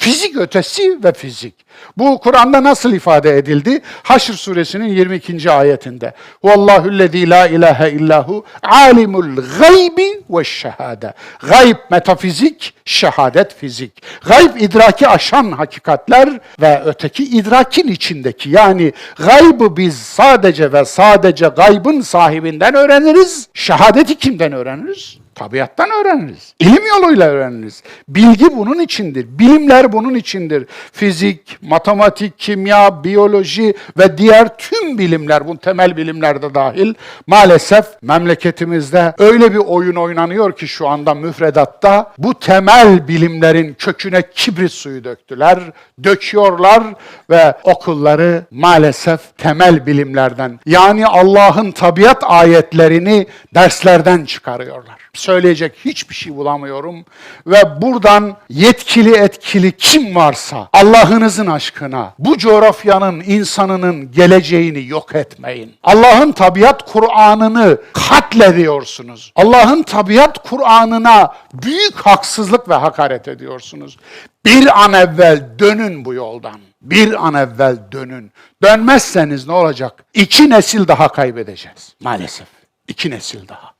Fizik ötesi ve fizik. Bu Kur'an'da nasıl ifade edildi? Haşr suresinin 22. ayetinde. Vallahu'llezî la ilahe illahu alimul gaybi ve şehade. Gayb metafizik, şehadet fizik. Gayb idraki aşan hakikatler ve öteki idrakin içindeki. Yani gaybı biz sadece ve sadece gaybın sahibinden öğreniriz. Şehadeti kimden öğreniriz? Tabiattan öğreniriz. İlim yoluyla öğreniriz. Bilgi bunun içindir. Bilimler bunun içindir. Fizik, matematik, kimya, biyoloji ve diğer tüm bilimler, bu temel bilimler de dahil maalesef memleketimizde öyle bir oyun oynanıyor ki şu anda müfredatta bu temel bilimlerin köküne kibrit suyu döktüler, döküyorlar ve okulları maalesef temel bilimlerden yani Allah'ın tabiat ayetlerini derslerden çıkarıyorlar söyleyecek hiçbir şey bulamıyorum. Ve buradan yetkili etkili kim varsa Allah'ınızın aşkına bu coğrafyanın insanının geleceğini yok etmeyin. Allah'ın tabiat Kur'an'ını katlediyorsunuz. Allah'ın tabiat Kur'an'ına büyük haksızlık ve hakaret ediyorsunuz. Bir an evvel dönün bu yoldan. Bir an evvel dönün. Dönmezseniz ne olacak? İki nesil daha kaybedeceğiz. Maalesef. İki nesil daha.